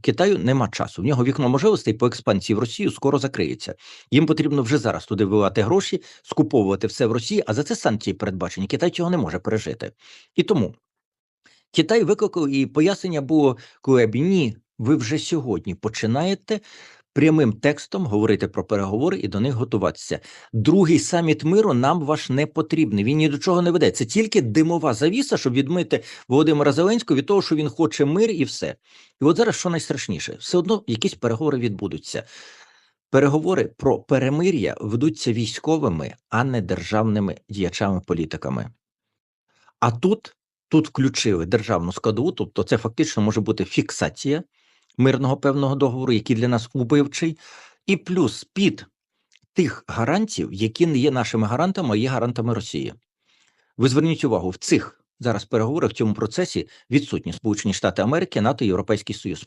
Китаю нема часу. В нього вікно можливостей по експансії в Росію скоро закриється. Їм потрібно вже зараз туди вивати гроші, скуповувати все в Росії, а за це санкції передбачені. Китай цього не може пережити. І тому Китай викликав і пояснення було Куебі, ні, ви вже сьогодні починаєте прямим текстом говорити про переговори і до них готуватися. Другий саміт миру нам ваш не потрібний. Він ні до чого не веде. Це тільки димова завіса, щоб відмити Володимира Зеленського від того, що він хоче мир і все. І от зараз що найстрашніше, все одно якісь переговори відбудуться. Переговори про перемир'я ведуться військовими, а не державними діячами політиками. А тут, тут включили державну складову, тобто це фактично може бути фіксація мирного певного договору, який для нас убивчий, і плюс під тих гарантів, які не є нашими гарантами, а є гарантами Росії. Ви зверніть увагу, в цих зараз переговорах в цьому процесі відсутні Сполучені Штати Америки, НАТО Європейський Союз.